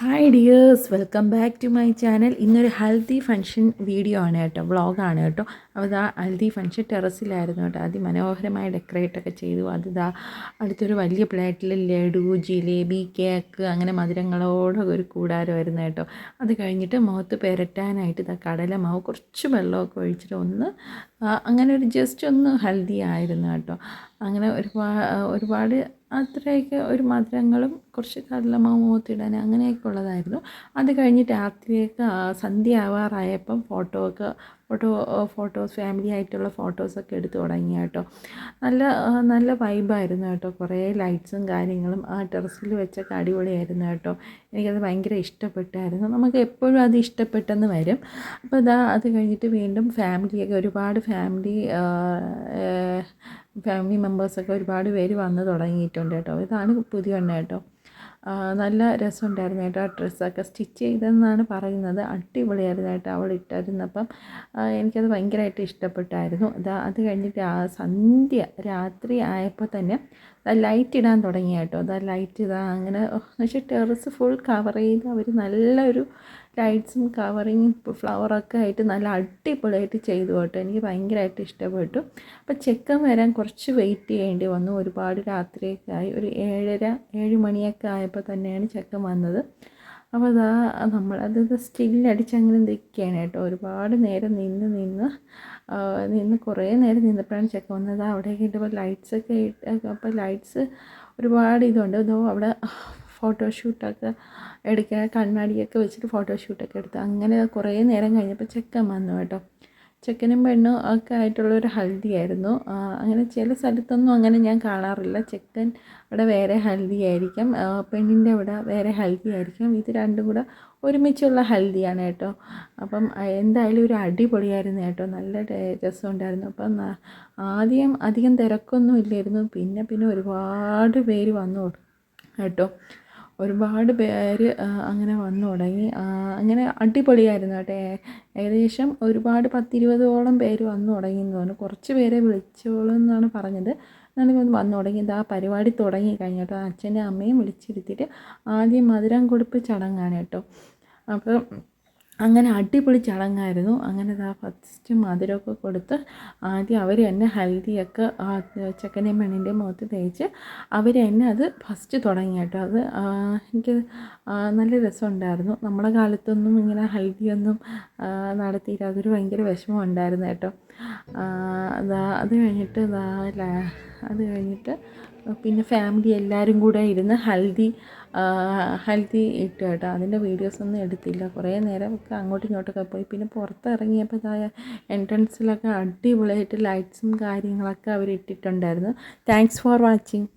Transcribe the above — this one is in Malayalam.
Hi dears welcome back to my channel ഇന്നൊരു ഹെൽത്തി ഫങ്ഷൻ വീഡിയോ ആണ് കേട്ടോ. വ്ളോഗാണ് കേട്ടോ. അപ്പോൾ ഇതാ ഹെൽത്തി ഫങ്ഷൻ ടെറസിലായിരുന്നു കേട്ടോ. അതിമനോഹരമായി ഡെക്കറേറ്റ് ഒക്കെ ചെയ്തു. അത് ഇതാ അടുത്തൊരു വലിയ പ്ലേറ്റിൽ ലഡു ജിലേബി കേക്ക് അങ്ങനെ മധുരങ്ങളോടെ ഒരു കൂടാരമായിരുന്നു കേട്ടോ. അത് കഴിഞ്ഞിട്ട് മുഖത്ത് പെരട്ടാനായിട്ട് ഇതാ കടലമാവ് കുറച്ച് വെള്ളമൊക്കെ ഒഴിച്ചിട്ട് ഒന്ന് അങ്ങനെ ഒരു ജസ്റ്റ് ഒന്ന് ഹെൽത്തി ആയിരുന്നു കേട്ടോ. അങ്ങനെ ഒരുപാട് ഒരുപാട് അത്രയൊക്കെ ഒരു മധുരങ്ങളും കുറച്ച് കടലമാവ് മുഖത്തിടാൻ അങ്ങനെയൊക്കെ ഉള്ളതായിരുന്നു. അത് കഴിഞ്ഞ് രാത്രിയൊക്കെ സന്ധ്യ ആവാറായപ്പം ഫോട്ടോ ഒക്കെ ഫോട്ടോ ഫോട്ടോസ് ഫാമിലി ആയിട്ടുള്ള ഫോട്ടോസൊക്കെ എടുത്തു തുടങ്ങി കേട്ടോ. നല്ല നല്ല വൈബായിരുന്നു കേട്ടോ. കുറേ ലൈറ്റ്സും കാര്യങ്ങളും ആ ടെറസിൽ വെച്ചൊക്കെ അടിപൊളിയായിരുന്നു കേട്ടോ. എനിക്കത് ഭയങ്കര ഇഷ്ടപ്പെട്ടായിരുന്നു. നമുക്ക് എപ്പോഴും അത് ഇഷ്ടപ്പെട്ടെന്ന് വരും. അപ്പോൾ ഇതാ അത് കഴിഞ്ഞിട്ട് വീണ്ടും ഫാമിലിയൊക്കെ ഒരുപാട് ഫാമിലി ഫാമിലി മെമ്പേഴ്സൊക്കെ ഒരുപാട് പേര് വന്ന് തുടങ്ങിയിട്ടുണ്ട് കേട്ടോ. ഇതാണ് പുതിയ എണ്ണ കേട്ടോ. നല്ല രസമുണ്ടായിരുന്നു കേട്ടോ ആ ഡ്രസ്സൊക്കെ സ്റ്റിച്ച് ചെയ്തെന്നാണ് പറയുന്നത്. അടിപൊളിയായിരുന്നു കേട്ടോ അവൾ ഇട്ടായിരുന്നപ്പം എനിക്കത് ഭയങ്കരമായിട്ട് ഇഷ്ടപ്പെട്ടായിരുന്നു. അത് അത് കഴിഞ്ഞിട്ട് ആ സന്ധ്യ രാത്രി ആയപ്പോൾ തന്നെ ലൈറ്റ് ഇടാൻ തുടങ്ങി കേട്ടോ. അതാ ലൈറ്റ് ഇതാ. അങ്ങനെ വെച്ചാൽ ടെറസ് ഫുൾ കവർ ചെയ്ത് അവർ നല്ലൊരു ലൈറ്റ്സും കവറിങ്ങും ഫ്ലവറൊക്കെ ആയിട്ട് നല്ല അടിപൊളിയായിട്ട് ചെയ്തു കേട്ടോ. എനിക്ക് ഭയങ്കരമായിട്ട് ഇഷ്ടപ്പെട്ടു. അപ്പോൾ ചെക്കൻ വരാൻ കുറച്ച് വെയിറ്റ് ചെയ്യേണ്ടി വന്നു. ഒരുപാട് രാത്രിയൊക്കെ ആയി. ഒരു ഏഴര ഏഴ് മണിയൊക്കെ ആയപ്പോൾ തന്നെയാണ് ചെക്കൻ വന്നത്. അപ്പോൾ അതാ നമ്മളത് സ്റ്റില്ലടിച്ച് അങ്ങനെ നിൽക്കുകയാണ് കേട്ടോ. ഒരുപാട് നേരം നിന്ന് നിന്ന് നിന്ന് കുറേ നേരം നിന്നപ്പോഴാണ് ചെക്ക് വന്നത്. അവിടേക്ക് ഇട്ടപ്പോൾ ലൈറ്റ്സൊക്കെ ഇട്ട് അപ്പോൾ ലൈറ്റ്സ് ഒരുപാട് ഇതുണ്ട്. ഇതോ അവിടെ ഫോട്ടോഷൂട്ടൊക്കെ എടുക്കാൻ കണ്ണാടിയൊക്കെ വെച്ചിട്ട് ഫോട്ടോഷൂട്ടൊക്കെ എടുത്ത് അങ്ങനെ കുറേ നേരം കഴിഞ്ഞപ്പോൾ ചെക്കൻ വന്നു കേട്ടോ. ചെക്കനും പെണ്ണും ഒക്കെ ആയിട്ടുള്ളൊരു ഹൽദിയായിരുന്നു അങ്ങനെ ചില സ്ഥലത്തൊന്നും അങ്ങനെ ഞാൻ കാണാറില്ല. ചെക്കൻ അവിടെ വേറെ ഹൽദി ആയിരിക്കും. ആ, പെണ്ണിന്റെ അവിടെ വേറെ ഹൽദി ആയിരിക്കും. ഇത് രണ്ടും കൂടെ ഒരുമിച്ചുള്ള ഹൽദിയാണ് കേട്ടോ. അപ്പം എന്തായാലും ഒരു അടിപൊളിയായിരുന്നു കേട്ടോ. നല്ല രസമുണ്ടായിരുന്നു. അപ്പം ആദ്യം അധികം തിരക്കൊന്നും ഇല്ലായിരുന്നു. പിന്നെ പിന്നെ ഒരുപാട് പേര് വന്നു കേട്ടോ. ഒരുപാട് പേര് അങ്ങനെ വന്നു തുടങ്ങി. അങ്ങനെ അടിപൊളിയായിരുന്നു കേട്ടോ. ഏകദേശം ഒരുപാട് പത്തിരുപതോളം പേര് വന്നു തുടങ്ങി എന്ന് തോന്നുന്നു കുറച്ച് പേരെ വിളിച്ചോളൂ എന്നാണ് പറഞ്ഞത്. എന്നാലും വന്നു തുടങ്ങി. ആ പരിപാടി തുടങ്ങി കഴിഞ്ഞു കേട്ടോ. അച്ഛന്റെ അമ്മയും വിളിച്ചിരുത്തിയിട്ട് ആദ്യം മധുരം കൊടുപ്പ് ചടങ്ങാണ് കേട്ടോ. അപ്പോൾ അങ്ങനെ അടിപൊളി ചടങ്ങായിരുന്നു. അങ്ങനെ ആ ഫസ്റ്റ് മധുരമൊക്കെ കൊടുത്ത് ആദ്യം അവർ എന്നെ ഹൽദിയൊക്കെ ആ ചക്കനെയും പെണ്ണിന്റെ മുഖത്ത് തേച്ച് അവർ എന്നെ അത് ഫസ്റ്റ് തുടങ്ങി കേട്ടോ. അത് എനിക്ക് നല്ല രസമുണ്ടായിരുന്നു. നമ്മുടെ കാലത്തൊന്നും ഇങ്ങനെ ഹൽദിയൊന്നും നടത്തിയില്ല. അതൊരു ഭയങ്കര വിഷമം ഉണ്ടായിരുന്നു കേട്ടോ അത് കഴിഞ്ഞിട്ട് അത് കഴിഞ്ഞിട്ട് പിന്നെ ഫാമിലി എല്ലാവരും കൂടെ ഇരുന്ന് ഹൽദി ഹൽദി ഇട്ട് കേട്ടോ. അതിന്റെ വീഡിയോസൊന്നും എടുത്തില്ല. കുറേ നേരം ഒക്കെ അങ്ങോട്ടും ഇങ്ങോട്ടൊക്കെ പോയി. പിന്നെ പുറത്തിറങ്ങിയപ്പോൾ എൻട്രൻസിലൊക്കെ അടിപൊളിയായിട്ട് ലൈറ്റ്സും കാര്യങ്ങളൊക്കെ അവർ ഇട്ടിട്ടുണ്ടായിരുന്നു താങ്ക്സ് ഫോർ വാച്ചിങ്